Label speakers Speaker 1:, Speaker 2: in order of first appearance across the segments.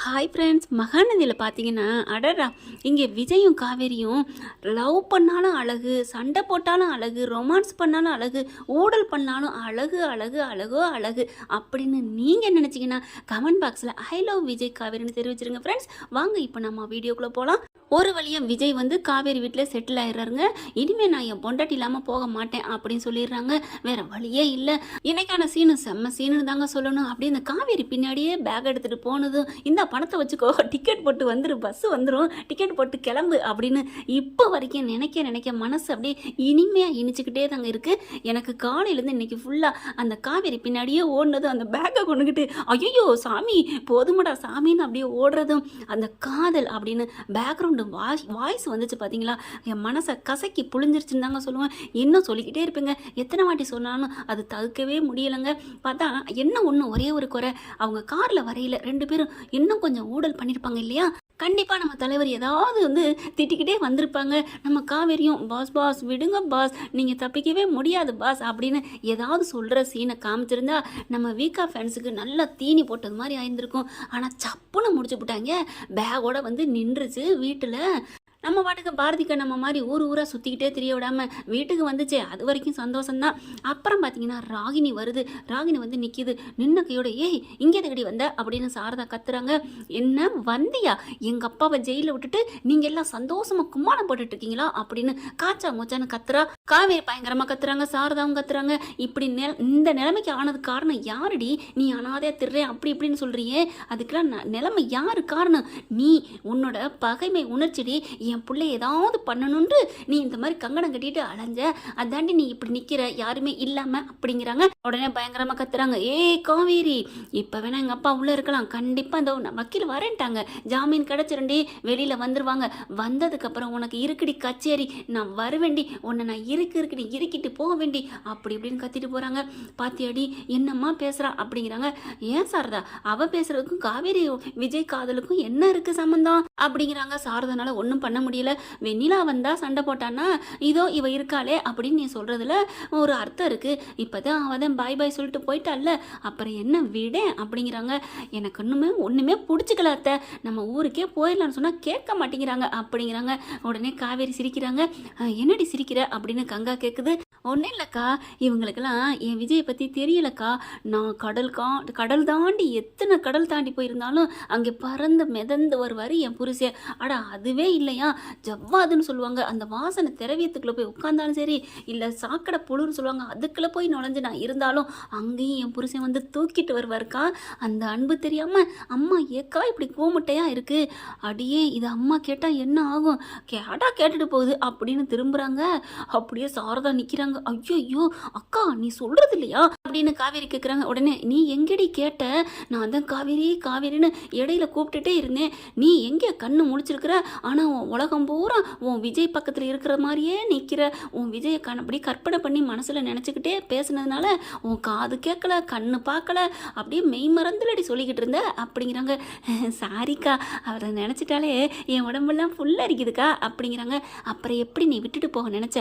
Speaker 1: Hi friends மகாநதியில் பார்த்தீங்கன்னா அடடா இங்கே விஜயும் காவேரியும் லவ் பண்ணாலும் அழகு சண்டை போட்டாலும் அழகு ரொமான்ஸ் பண்ணாலும் அழகு ஊடல் பண்ணாலும் அழகு அழகு அழகோ அழகு அப்படின்னு நீங்கள் நினச்சிங்கன்னா கமெண்ட் பாக்ஸில் ஐ லவ் விஜய் காவேரின்னு தெரிவிச்சிருங்க ஃப்ரெண்ட்ஸ் வாங்க இப்போ நம்ம வீடியோக்குள்ளே போகலாம் ஒரு வழியாக விஜய் வந்து காவேரி வீட்டில் செட்டில் ஆயிடுறாருங்க. இனிமேல் நான் என் பொண்டாட்டி இல்லாமல் போக மாட்டேன் அப்படின்னு சொல்லிடுறாங்க. வேற வழியே இல்லை. இன்னைக்கான சீனு செம்ம சீனு தாங்க சொல்லணும். அப்படி இந்த காவேரி பின்னாடியே பேக் எடுத்துகிட்டு போனதும் இந்த பணத்தை வச்சுக்கோ டிக்கெட் போட்டு வந்துரு பஸ்ஸு வந்துடும் டிக்கெட் போட்டு கிளம்பு அப்படின்னு இப்போ வரைக்கும் நினைக்க நினைக்க மனசு அப்படியே இனிமையாக இனிச்சுக்கிட்டே தாங்க இருக்குது எனக்கு காலையிலேருந்து இன்னைக்கு ஃபுல்லாக அந்த காவேரி பின்னாடியே ஓடினதும் அந்த பேக்கை கொண்டுக்கிட்டு ஐயோ சாமி போதுமடா சாமின்னு அப்படியே ஓடுறதும் அந்த காதல் அப்படின்னு பேக்ரவுண்ட் வாய்ஸ் வாய்ஸ் வந்துச்சு பார்த்தீங்களா என் மனசை கசக்கி புழிஞ்சிருச்சுன்னு தாங்க சொல்லுவேன். இன்னும் சொல்லிக்கிட்டே இருப்பேங்க. எத்தனை வாட்டி சொன்னாலும் அது தவிர்க்கவே முடியலைங்க. பார்த்தா என்ன ஒன்று ஒரே ஒரு குறை. அவங்க காரில் வரையில ரெண்டு பேரும் இன்னும் கொஞ்சம் ஊடல் பண்ணியிருப்பாங்க இல்லையா? கண்டிப்பாக நம்ம தலைவர் ஏதாவது வந்து திட்டிக்கிட்டே வந்திருப்பாங்க. நம்ம காவேரியும் பாஸ் பாஸ் விடுங்க பாஸ். நீங்கள் தப்பிக்கவே முடியாது பாஸ். அப்படின்னு ஏதாவது சொல்கிற சீனை காமிச்சிருந்தா நம்ம வீக்கா ஃபேன்ஸுக்கு நல்லா தீனி போட்டது மாதிரி ஆயிருந்திருக்கும். ஆனால் சப்புன்னு முடிச்சு போட்டாங்க பேகோட வந்து நின்றுச்சு வீட்டில். நம்ம பாட்டுக்கு பாரதி நம்ம மாதிரி ஊர் ஊராக சுற்றிக்கிட்டே தெரிய விடாமல் வீட்டுக்கு வந்துச்சே அது வரைக்கும் சந்தோஷம்தான். அப்புறம் பார்த்தீங்கன்னா ராகினி வருது. ராகினி வந்து நிற்கிது நின்ன கையோட ஏய் இங்கே தகடி வந்த? அப்படின்னு சாரதா கத்துறாங்க. என்ன வந்தியா? எங்கள் அப்பாவை ஜெயிலில் விட்டுட்டு நீங்கள் எல்லாம் சந்தோஷமாக கும்மாளம் போட்டுட்டு இருக்கீங்களா? அப்படின்னு காச்சா மூச்சான்னு கத்துறா. காவேரி பயங்கரமாக கத்துறாங்க சாரதாவும் கத்துறாங்க. இப்படி நெ இந்த நிலைமைக்கு ஆனது காரணம் யாருடி? நீ அனாதையாக திருறேன் அப்படி இப்படின்னு சொல்கிறியே அதுக்கெல்லாம் ந- நிலைமை யாரு காரணம்? நீ உன்னோட பகைமை உணர்ச்சிடி. என் பிள்ளை ஏதாவது பண்ணணுன்ட்டு நீ இந்த மாதிரி கங்கணம் கட்டிட்டு அலைஞ்ச அதாண்டி நீ இப்படி நிற்கிற யாருமே இல்லாமல் அப்படிங்கிறாங்க. உடனே பயங்கரமாக கத்துறாங்க. ஏய் காவேரி இப்போ வேணா எங்கள் அப்பா உள்ளே இருக்கலாம். கண்டிப்பாக இந்த வக்கீல் வரேன்ட்டாங்க. ஜாமீன் கிடைச்சிருண்டி வெளியில் வந்துருவாங்க. வந்ததுக்கப்புறம் உனக்கு இருக்குடி கச்சேரி. நான் வருவேண்டி. உன்னை நான் இருக்கு இருக்குடி இருக்கிட்டு போக வேண்டி அப்படி இப்படின்னு கத்திட்டு போகிறாங்க பாத்தியாடி என்னம்மா பேசுகிறா அப்படிங்கிறாங்க. ஏன் சாரதா? அவ பேசுறதுக்கும் காவேரி விஜய் காதலுக்கும் என்ன இருக்குது சம்மந்தம் அப்படிங்கிறாங்க. சாரதனால ஒன்றும் பண்ண முடியல. வெண்ணிலா வந்தால் சண்டை போட்டான்னா இதோ இவ இருக்காளே அப்படின்னு நீ சொல்கிறதுல ஒரு அர்த்தம் இருக்குது இப்போ தான் அவ எல்லாம் பாய் பாய் சொல்லிட்டு போயிட்டால அப்புறம் என்ன விடேன் அப்படிங்கிறாங்க. எனக்கு இன்னுமே ஒண்ணுமே பிடிச்சிக்கல அத்தை. நம்ம ஊருக்கே போயிடலாம்னு சொன்னா கேட்க மாட்டேங்கிறாங்க அப்படிங்கிறாங்க. உடனே காவேரி சிரிக்கிறாங்க. என்னடி சிரிக்கிற? அப்படின்னு கங்கா கேட்குது ஒன்றும் இல்லைக்கா இவங்களுக்கெல்லாம் என் விஜயை பற்றி தெரியலக்கா. நான் கடல் கா கடல் தாண்டி எத்தனை கடல் தாண்டி போயிருந்தாலும் அங்கே பறந்து மிதந்து வருவார் என் புருஷன் அடா அதுவே இல்லையா? ஜவ்வாதுன்னு சொல்லுவாங்க. அந்த வாசனை திரவியத்துக்குள்ளே போய் உட்காந்தாலும் சரி இல்லை சாக்கடை புழுன்னு சொல்லுவாங்க. அதுக்குள்ளே போய் நுழைஞ்சு நான் இருந்தாலும் அங்கேயும் என் புருஷன் வந்து தூக்கிட்டு வருவாருக்கா? அந்த அன்பு தெரியாமல் அம்மா ஏக்கா இப்படி கோமுட்டையாக இருக்குது அடியே இது அம்மா கேட்டால் என்ன ஆகும்? கேட்டால் கேட்டுட்டு போகுது. அப்படின்னு திரும்புகிறாங்க அப்படியே சாரதா நிற்கிறாங்க ஐயோ அக்கா நீ சொல்கிறது இல்லையா? அப்படின்னு காவேரி கேட்குறாங்க உடனே நீ எங்கடி கேட்ட? நான் தான் காவேரி காவேரின்னு இடையில கூப்பிட்டுட்டே இருந்தேன். நீ எங்கே கண்ணு முழிச்சிருக்கிற? ஆனால் உன் உலகம் பூரா உன் விஜய் பக்கத்தில் இருக்கிற மாதிரியே நிற்கிற உன் விஜயை கண் அப்படி கற்பனை பண்ணி மனசில் நினச்சிக்கிட்டே பேசுனதுனால உன் காது கேட்கல கண்ணு பார்க்கல அப்படியே மெய் மறந்துலடி சொல்லிக்கிட்டு இருந்த? அப்படிங்கிறாங்க. சாரிக்கா அவரை நினச்சிட்டாலே என் உடம்பெல்லாம் ஃபுல்லாக இருக்குதுக்கா அப்படிங்கிறாங்க. அப்புறம் எப்படி நீ விட்டுட்டு போக நினச்ச?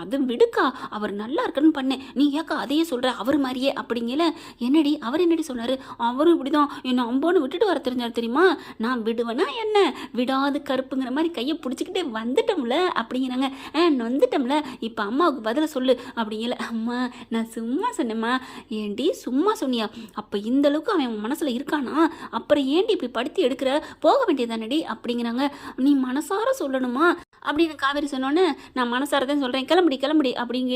Speaker 1: அதுவும் விடுக்கா அவர் நல்லா இருக்குன்னு பண்ணேன் நீ ஏக்கா அதையே சொல்கிற அவர் மாதிரியே அப்படிங்கல. என்னடி அவர் என்னடி சொன்னார்? அவரும் இப்படி தான் என்னை அம்போன்னு விட்டுட்டு வர தெரிஞ்சார் தெரியுமா? நான் விடுவேனா என்ன? விடாது கருப்புங்கிற மாதிரி கையை பிடிச்சிக்கிட்டே வந்துட்டோம்ல அப்படிங்கிறாங்க. ஆ வந்துட்டோம்ல. இப்போ அம்மாவுக்கு பதில சொல்லு அப்படிங்கல. அம்மா நான் சும்மா சொன்னேம்மா. ஏண்டி சும்மா சொன்னியா? அப்போ இந்த அளவுக்கு அவன் உன் மனசில் இருக்கானா? அப்புறம் ஏண்டி இப்படி படுத்தி எடுக்கிற? போக வேண்டியதானடி அப்படிங்கிறாங்க. நீ மனசார சொல்லணுமா? அப்படின்னு காவேரி சொன்னோன்னே நான் மனசார தான் சொல்கிறேன் கிளம்புடி கிளம்புடி அப்படிங்க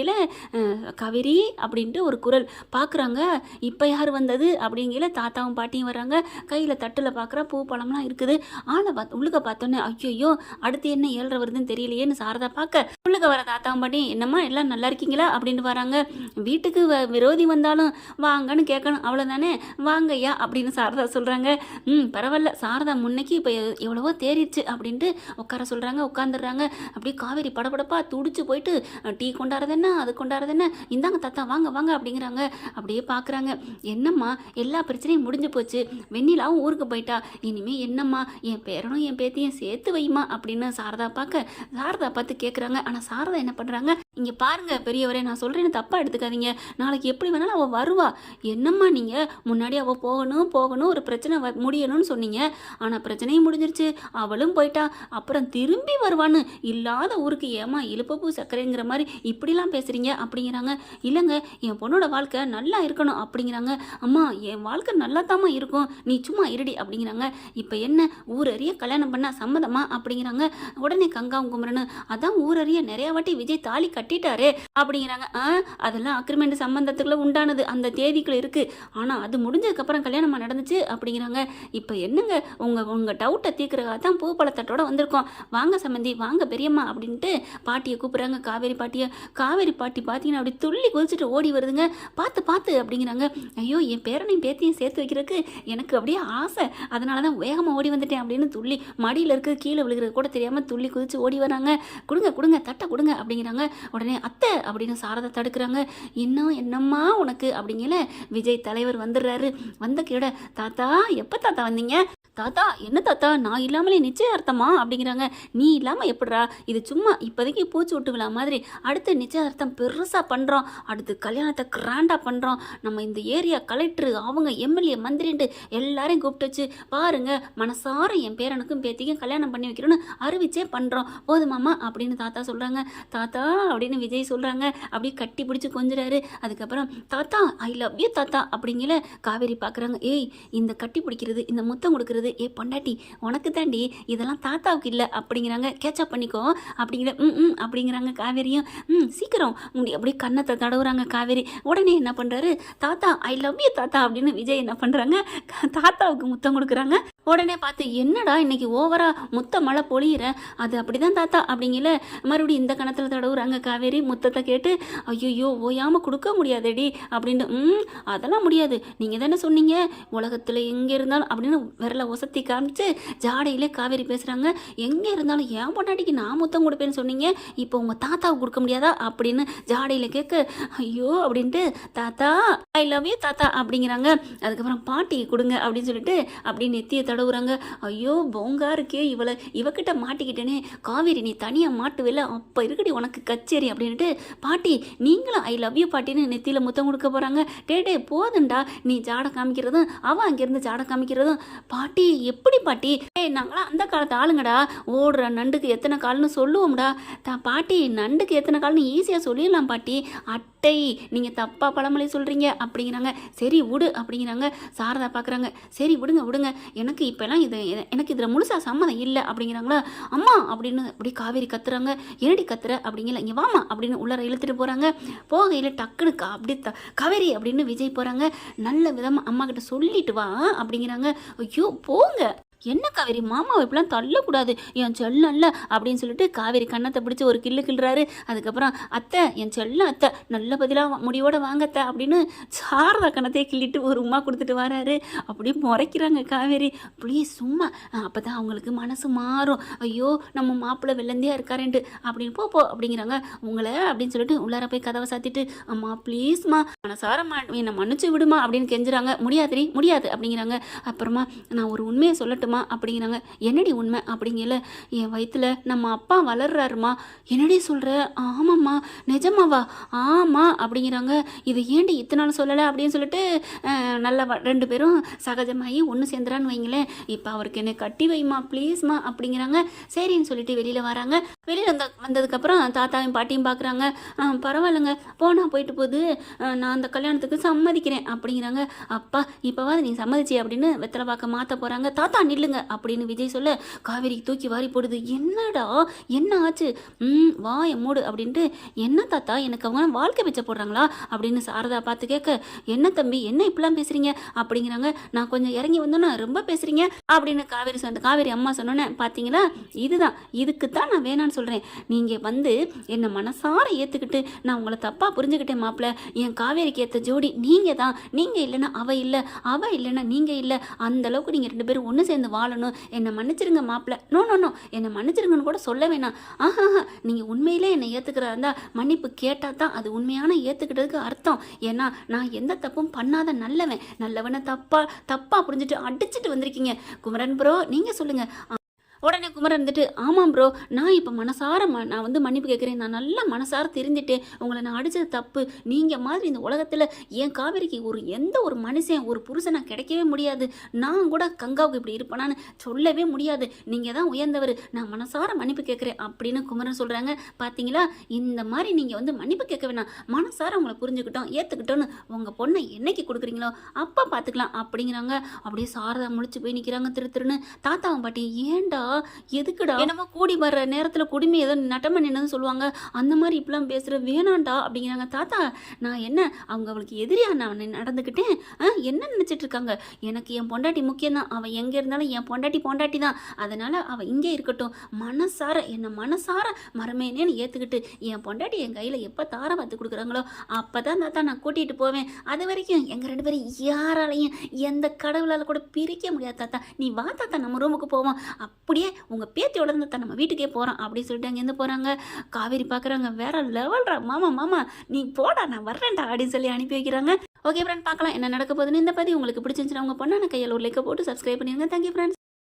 Speaker 1: அஹ், கவிரி அப்படின்ட்டு ஒரு குரல். பார்க்குறாங்க இப்போ யார் வந்தது? அப்படிங்கிற தாத்தாவும் பாட்டியும் வர்றாங்க. கையில் தட்டில் பார்க்குறா பூ பழம்லாம் இருக்குது. ஆளை பார்த்து உள்ளுக்க பார்த்தோன்னே ஐயோ அடுத்து என்ன ஏழ்ற வருதுன்னு தெரியலையேன்னு சாரதா பார்க்க உள்ளுக்க வர தாத்தாவும் பாட்டியும் என்னம்மா எல்லாம் நல்லா இருக்கீங்களா? அப்படின்னு வராங்க. வீட்டுக்கு வ- விரோதி வந்தாலும் வாங்கன்னு கேட்கணும் அவ்வளோதானே வாங்கய்யா அப்படின்னு சாரதா சொல்கிறாங்க ம் பரவாயில்ல சாரதா முன்னைக்கு இப்போ எவ்வளவோ தேறிடுச்சு அப்படின்ட்டு உட்கார சொல்கிறாங்க உட்காந்துடுறாங்க அப்படியே காவேரி படபடப்பா துடிச்சு போயிட்டு டீ கொண்டாடுறதுன்னா? என்ன அது கொண்டாடுறது என்ன இந்தாங்க தாத்தா வாங்க வாங்க அப்படிங்கிறாங்க. அப்படியே பார்க்குறாங்க என்னம்மா எல்லா பிரச்சனையும் முடிஞ்சு போச்சு. வெண்ணிலாவும் ஊருக்கு போயிட்டா. இனிமேல் என்னம்மா என் பேரனும் என் பேத்தியும் சேர்த்து வைமா அப்படின்னு சாரதா பார்க்க சாரதா பார்த்து கேட்குறாங்க ஆனால் சாரதா என்ன பண்ணுறாங்க இங்கே பாருங்க பெரியவரே நான் சொல்கிறேன்னு தப்பாக எடுத்துக்காதீங்க. நாளைக்கு எப்படி வேணாலும் அவள் வருவா. என்னம்மா நீங்கள் முன்னாடி அவள் போகணும் போகணும் ஒரு பிரச்சனை வ முடியணும்னு சொன்னீங்க. ஆனால் பிரச்சனையும் முடிஞ்சிருச்சு. அவளும் போயிட்டா. அப்புறம் திரும்பி வருவான்னு. இல்லாத ஊருக்கு ஏமா இழுப்பப்பூ சர்க்கரைங்கிற மாதிரி இப்படிலாம் பேசுகிறீங்க அப்படிங்கிறாங்க. இல்லைங்க என் பொண்ணோட வாழ்க்கை நல்லா இருக்கணும் அப்படிங்கிறாங்க. அம்மா என் வாழ்க்கை நல்லா இருக்கும். நீ சும்மா இருடி அப்படிங்கிறாங்க. இப்போ என்ன ஊரறிய கல்யாணம் பண்ண சம்மதமா அப்படிங்கிறாங்க. உடனே கங்காவும் குமரனு அதான் ஊரறிய நிறைய வாட்டி விஜய் தாலி கட்டிட்டாரு அப்படிங்கிறாங்க. ஆ அதெல்லாம் அக்ரிமெண்ட் சம்பந்தத்துக்குள்ள உண்டானது. அந்த தேதிக்குள்ள இருக்கு. ஆனால் அது முடிஞ்சதுக்கப்புறம் கல்யாணமா நடந்துச்சு அப்படிங்கிறாங்க. இப்போ என்னங்க உங்கள் உங்கள் டவுட்டை தீர்க்கறதுக்காக தான் பூ பழத்தட்டோட வந்திருக்கோம். வாங்க சம்மந்தி வாங்க பெரியம்மா அப்படின்ட்டு பாட்டியை கூப்பிட்றாங்க. காவேரி பாட்டியை காவேரி பாட்டி பார்த்தீங்கன்னா அப்படி துள்ளி குதிச்சுட்டு ஓடி வருதுங்க. பார்த்து பார்த்து அப்படிங்கிறாங்க. ஐயோ என் பேரனையும் பேத்தியும் சேர்த்து வைக்கிறதுக்கு எனக்கு அப்படியே ஆசை. அதனால தான் வேகமாக ஓடி வந்துட்டேன் அப்படின்னு துள்ளி மடியில் இருக்க கீழே விழுகிறது கூட தெரியாமல் துள்ளி குதிச்சு ஓடி வராங்க. கொடுங்க கொடுங்க தட்டை கொடுங்க அப்படிங்கிறாங்க. உடனே அத்தை அப்படின்னு சாரதை தடுக்கிறாங்க. இன்னும் என்னம்மா உனக்கு அப்படிங்கல. விஜய் தலைவர் வந்துடுறாரு. வந்த கீழே தாத்தா எப்போ தாத்தா வந்தீங்க? தாத்தா என்ன தாத்தா? நான் இல்லாமலே நிச்சயார்த்தமா? அப்படிங்கிறாங்க. நீ இல்லாமல் எப்படிடா? இது சும்மா இப்போதைக்கு பூச்சி விட்டு விழா மாதிரி அடுத்து நிச்சயார்த்தம் பெருசாக பண்ணுறோம் அடுத்து கல்யாணத்தை கிராண்டாக பண்ணுறோம் நம்ம இந்த ஏரியா கலெக்டர் அவங்க எம்எல்ஏ மந்திரின்ட்டு எல்லாரையும் கூப்பிட்டு வச்சு பாருங்க மனசார என் பேரனுக்கும் பேத்திக்கும் கல்யாணம் பண்ணி வைக்கிறோன்னு அறிவிச்சே பண்ணுறோம் போதுமாமா அப்படின்னு தாத்தா சொல்கிறாங்க தாத்தா அப்படின்னு விஜய் சொல்கிறாங்க அப்படியே கட்டி பிடிச்சி கொஞ்சிறாரு. அதுக்கப்புறம் தாத்தா ஐ லவ் யூ தாத்தா அப்படிங்கிற காவேரி பார்க்குறாங்க ஏய் இந்த கட்டி பிடிக்கிறது இந்த முத்தம் கொடுக்கறது ஏ பொண்டாட்டி உனக்கு தாண்டி இதெல்லாம் தாத்தாவுக்கு இல்லை. அப்படிங்கிறாங்க. கேட்சப் பண்ணிக்கோ. அப்படிங்கிற ம் ம் அப்படிங்கிறாங்க காவேரியும். ம் சீக்கிரம். முடி அப்படியே கன்னத்தை தடவுறாங்க காவேரி. உடனே என்ன பண்ணுறாரு தாத்தா ஐ லவ் யூ தாத்தா. அப்படின்னு விஜய் என்ன பண்ணுறாங்க தாத்தாவுக்கு முத்தம் கொடுக்குறாங்க. உடனே பார்த்து என்னடா இன்னைக்கு ஓவரா முத்த மழை பொழியிற? அது அப்படிதான் தாத்தா அப்படிங்கல மறுபடியும் இந்த கணத்தில் தடவுறாங்க காவேரி. முத்தத்தை கேட்டு ஐயோ ஓயாமல் கொடுக்க முடியாதடி அப்படின்னு ம் அதெல்லாம் முடியாது. நீங்கள் தானே சொன்னீங்க உலகத்தில் எங்கே இருந்தாலும் அப்படின்னு விரல ஒசத்தி காமிச்சு ஜாடையிலே காவேரி பேசுகிறாங்க எங்கே இருந்தாலும் ஏன் பொண்டாட்டிக்கு நான் முத்தம் கொடுப்பேன்னு சொன்னீங்க இப்போ உங்கள் தாத்தாவுக்கு கொடுக்க முடியாதா? அப்படின்னு ஜாடையில் கேட்க ஐயோ அப்படின்ட்டு தாத்தா ஐ லவ் யூ தாத்தா அப்படிங்கிறாங்க. அதுக்கப்புறம் பாட்டி கொடுங்க அப்படின்னு சொல்லிட்டு அப்படி நெத்தியை தடவுறாங்க. ஐயோ போங்கா இருக்கே இவளை இவகிட்ட மாட்டிக்கிட்டேனே. காவேரி நீ தனியாக மாட்டுவில்ல அப்போ இருக்கடி உனக்கு கச்சேரி அப்படின்ட்டு பாட்டி நீங்களும் ஐ லவ் யூ பாட்டின்னு நெத்தியில் முத்தம் கொடுக்க போகிறாங்க டே டே போதுண்டா நீ ஜாடை காமிக்கிறதும் அவன் அங்கேருந்து ஜாடை காமிக்கிறதும். பாட்டி எப்படி பாட்டி? ஏய் நாங்களாம் அந்த காலத்து ஆளுங்கடா. ஓடுற நண்டுக்கு எத்தனை கால்னு சொல்லுவோம்டா. தா பாட்டி நண்டுக்கு எத்தனை கால்னு ஈஸியாக சொல்லிடலாம் பாட்டி. அட் அட்டை நீங்கள் தப்பாக பழமொழி சொல்கிறீங்க அப்படிங்கிறாங்க. சரி விடு அப்படிங்கிறாங்க. சாரதா பார்க்குறாங்க சரி விடுங்க விடுங்க. எனக்கு இப்போல்லாம் இது எனக்கு இதில் முழுசாக சம்மதம் இல்லை அப்படிங்கிறாங்களா? அம்மா அப்படின்னு அப்படி காவேரி கத்துறாங்க. என்னடி கத்துற? அப்படிங்கல. இங்கே வாமா அப்படின்னு உள்ளார இழுத்துட்டு போகிறாங்க போகையில் டக்குனு கா அப்படி த காவேரி அப்படின்னு விஜய் போகிறாங்க நல்ல விதமாக அம்மா கிட்ட சொல்லிட்டு வா அப்படிங்கிறாங்க. ஐயோ போங்க. என்ன காவேரி மாமாவை இப்படிலாம் தள்ளக்கூடாது. என் செல்லம்ல அப்படின்னு சொல்லிட்டு காவேரி கண்ணத்தை பிடிச்சி ஒரு கில்லு கிள்றாரு. அதுக்கப்புறம் அத்தை என் செல்லம் அத்தை நல்ல பதிலாக முடியோட வாங்கத்த அப்படின்னு சாரதா கண்ணத்தையே கிள்ளிட்டு ஒரு உமா கொடுத்துட்டு வராரு. அப்படியே முறைக்கிறாங்க காவேரி. ப்ளீஸ் சும்மா. அப்போ தான் அவங்களுக்கு மனசு மாறும். ஐயோ நம்ம மாப்பிள்ளை வெள்ளந்தியாக இருக்காரேன்ட்டு. அப்படின்னு போ போ அப்படிங்கிறாங்க. உங்களை அப்படின்னு சொல்லிட்டு உள்ளார போய் கதவை சாத்திட்டு அம்மா ப்ளீஸ்மா மனசாரம்மா என்னை மன்னிச்சு விடுமா? அப்படின்னு கெஞ்சுறாங்க. முடியாதுரி முடியாது அப்படிங்கிறாங்க. அப்புறமா நான் ஒரு உண்மையை சொல்லட்டுமா? அப்படிங்கிறாங்க. என்னடி உண்மை அப்படிங்கல என் வயிற்றுல நம்ம அப்பா வளர்றாருமா? என்னடி சொல்கிற ஆமாம்மா நிஜமாவா? ஆமாம் அப்படிங்கிறாங்க. இது ஏண்டி இத்தனை நாள் சொல்லலை அப்படின்னு சொல்லிட்டு நல்லா வ- ரெண்டு பேரும் சகஜமாகி ஒன்று சேர்ந்துறான்னு வைங்களேன். இப்போ அவருக்கு என்னை கட்டி வைமா ப்ளீஸ்மா அப்படிங்கிறாங்க. சரின்னு சொல்லிட்டு வெளியில் வராங்க. வெளியில் வந்த வந்ததுக்கப்புறம் தாத்தாவையும் பாட்டியும் பார்க்குறாங்க பரவாயில்லைங்க போனால் போயிட்டு போகுது. நான் அந்த கல்யாணத்துக்கு சம்மதிக்கிறேன் அப்படிங்கிறாங்க. அப்பா இப்போவாது நீ சம்மதிச்சி அப்படின்னு வெத்தலை பார்க்க மாற்ற போகிறாங்க தாத்தா நில்ல நில்லுங்க அப்படின்னு விஜய் சொல்ல காவேரி தூக்கி வாரி போடுது. என்னடா? என்ன ஆச்சு? ம் வாய மூடு அப்படின்ட்டு என்ன தாத்தா? எனக்கு அவங்க வாழ்க்கை வச்ச போடுறாங்களா? அப்படின்னு சாரதா பார்த்து கேட்க என்ன தம்பி? என்ன இப்படிலாம் பேசுறீங்க? அப்படிங்கிறாங்க நான் கொஞ்சம் இறங்கி வந்தோன்னா ரொம்ப பேசுறீங்க அப்படின்னு காவேரி சொன்ன காவேரி அம்மா சொன்னோன்னே பார்த்தீங்களா இதுதான். இதுக்கு தான் நான் வேணான்னு சொல்கிறேன் நீங்கள் வந்து என்னை மனசார ஏற்றுக்கிட்டு நான் உங்களை தப்பாக புரிஞ்சுக்கிட்டேன் மாப்பிள்ள என் காவேரிக்கு ஏற்ற ஜோடி நீங்கள் தான் நீங்கள் இல்லைன்னா அவ இல்லை. அவ இல்லைன்னா நீங்கள் இல்லை. அந்தளவுக்கு நீங்கள் ரெண்டு பேரும் ஒன்று சேர்ந்து சேர்ந்து வாழணும். என்னை மன்னிச்சிருங்க மாப்பிள்ள. நோ நோ நோ என்னை மன்னிச்சிருங்கன்னு கூட சொல்ல வேணாம். ஆஹா நீங்கள் உண்மையிலே என்னை ஏற்றுக்கிறா இருந்தால் மன்னிப்பு கேட்டால் தான் அது உண்மையான ஏற்றுக்கிட்டதுக்கு அர்த்தம். ஏன்னா நான் எந்த தப்பும் பண்ணாத நல்லவன். நல்லவனை தப்பா தப்பா புரிஞ்சுட்டு அடிச்சிட்டு வந்திருக்கீங்க. குமரன் ப்ரோ நீங்கள் சொல்லுங்கள் உடனே குமரன் இருந்துட்டு ஆமாம் ப்ரோ நான் இப்போ மனசார ம நான் வந்து மன்னிப்பு கேட்குறேன். நான் நல்லா மனசார தெரிஞ்சுட்டு உங்களை நான் அடித்தது தப்பு. நீங்கள் மாதிரி இந்த உலகத்தில் என் காவேரிக்கு ஒரு எந்த ஒரு மனுஷன் ஒரு புருஷனை கிடைக்கவே முடியாது. நான் கூட கங்காவுக்கு இப்படி இருப்பேனான்னு சொல்லவே முடியாது. நீங்கள் தான் உயர்ந்தவர். நான் மனசார மன்னிப்பு கேட்குறேன் அப்படின்னு குமரன் சொல்கிறாங்க பார்த்தீங்களா இந்த மாதிரி நீங்கள் வந்து மன்னிப்பு கேட்க வேணாம். மனசார உங்களை புரிஞ்சுக்கிட்டோம் ஏற்றுக்கிட்டோன்னு உங்கள் பொண்ணை என்னைக்கு கொடுக்குறீங்களோ அப்போ பார்த்துக்கலாம் அப்படிங்கிறாங்க. அப்படியே சாரதா முடிச்சு போய் நிற்கிறாங்க திரு திருன்னு. தாத்தாவும் பாட்டி ஏன்டா எதுக்குடா? என்னமோ கூடி வர்ற நேரத்தில் குடுமி ஏதோ நட்டம நின்னு சொல்லுவாங்க. அந்த மாதிரி இப்படிலாம் பேசுகிற வேணாண்டா அப்படிங்கிறாங்க. தாத்தா நான் என்ன அவங்க அவளுக்கு எதிரியாக நான் நடந்துக்கிட்டேன்? ஆ, என்ன நினச்சிட்டு இருக்காங்க எனக்கு என் பொண்டாட்டி முக்கியம்தான். அவள் எங்கே இருந்தாலும் என் பொண்டாட்டி பொண்டாட்டி தான் அதனால் அவள் இங்கே இருக்கட்டும். மனசார என்னை மனசார மரமேனேன்னு ஏற்றுக்கிட்டு என் பொண்டாட்டி என் கையில் எப்போ தார பார்த்து கொடுக்குறாங்களோ அப்போ தான் தாத்தா நான் கூட்டிகிட்டு போவேன். அது வரைக்கும் எங்கள் ரெண்டு பேரும் யாராலையும் எந்த கடவுளால் கூட பிரிக்க முடியாது தாத்தா. நீ வா தாத்தா நம்ம ரூமுக்கு போவோம். அப்படியே உங்கள் பேத்தியோட இருந்து தான் நம்ம வீட்டுக்கே போகிறோம் அப்படின்னு சொல்லிட்டு அங்கேருந்து போகிறாங்க காவேரி பார்க்குறாங்க வேற லெவல்ரா. மாமா மாமா நீ போடா நான் வர்றேன்டா அப்படின்னு சொல்லி அனுப்பி வைக்கிறாங்க. ஓகே ஃப்ரெண்ட் பார்க்கலாம். என்ன நடக்க போகுதுன்னு இந்த பதிவு உங்களுக்கு பிடிச்சிருந்துச்சுன்னா உங்கள் பொண்ணான கையில் ஒரு லைக்கை போட்டு சப்ஸ்கிரைப் பண்ணிடுங்க. Thank you friends